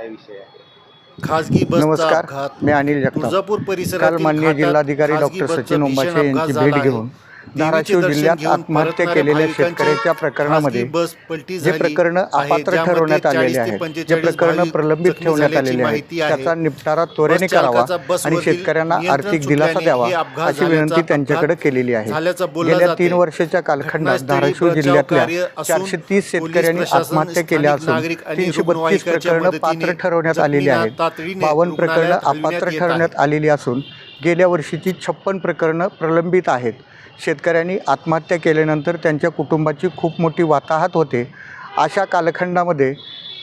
काय विषय आहे खाजगी बसचा नमस्कार अपघात मी अनिल जगताप तुळजापूर परिसरातील काल माननीय जिल्हाधिकारी डॉक्टर सचिन अपघात यांची भेट. घेऊन धाराशिव जिल्ह्यात आत्महत्या केलेल्या शेतकऱ्याच्या प्रकरणामध्ये जे प्रकरण अपात्र ठरवण्यात 40 आलेले आहेत जे 45 प्रकरण प्रलंबित ठेवण्यात आलेले आहेत. त्याचा निपटारा त्वरेने करावा आणि शेतकऱ्यांना आर्थिक दिलासा द्यावा अशी विनंती त्यांच्याकडे केलेली आहे गेल्या. तीन वर्षाच्या कालखंडात धाराशिव जिल्ह्यातल्या चारशे तीस शेतकऱ्यांनी आत्महत्या केल्या असून तीनशे बत्तीस प्रकरणं पात्र ठरवण्यात आलेली आहेत बावन्न प्रकरणं अपात्र ठरवण्यात आलेली असून गेल्या वर्षीची छप्पन प्रकरणं प्रलंबित आहेत शेतकऱ्यांनी आत्महत्या केल्यानंतर त्यांच्या कुटुंबाची खूप मोठी वाताहत होते. अशा कालखंडामध्ये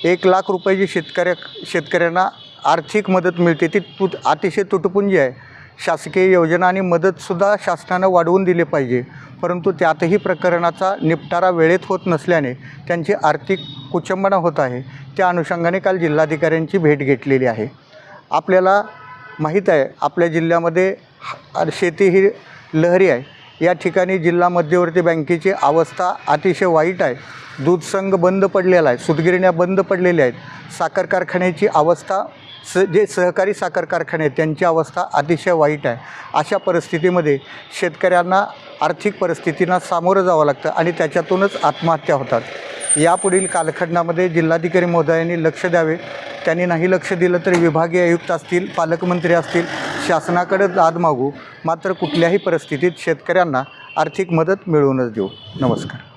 एक लाख रुपये जी शेतकऱ्या शेतकऱ्यांना आर्थिक मदत मिळते ती तुट अतिशय तुटपुंजी आहे. शासकीय योजना आणि मदतसुद्धा शासनानं वाढवून दिली पाहिजे. परंतु त्यातही प्रकरणाचा निपटारा वेळेत होत नसल्याने त्यांची आर्थिक कुचंबना होत आहे. त्या अनुषंगाने काल जिल्हाधिकाऱ्यांची भेट घेतलेली आहे. आपल्याला माहीत आहे आपल्या जिल्ह्यामध्ये शेती ही लहरी आहे. या ठिकाणी जिल्हा मध्यवर्ती बँकेची अवस्था अतिशय वाईट आहे. दूध संघ बंद पडलेला आहे. सुतगिरण्या बंद पडलेल्या आहेत. साखर कारखान्याची अवस्था स जे सहकारी साखर कारखाने आहेत त्यांची अवस्था अतिशय वाईट आहे. अशा परिस्थितीमध्ये शेतकऱ्यांना आर्थिक परिस्थितींना सामोरं जावं लागतं आणि त्याच्यातूनच आत्महत्या होतात. यापुढील कालखंडामध्ये जिल्हाधिकारी महोदयांनी लक्ष द्यावे. त्यांनी नाही लक्ष दिलं तर विभागीय आयुक्त असतील पालकमंत्री असतील शासनाकडे दाद मागू. मात्र कुठल्याही परिस्थितीत शेतकऱ्यांना आर्थिक मदत मिळवूनच देऊ. नमस्कार.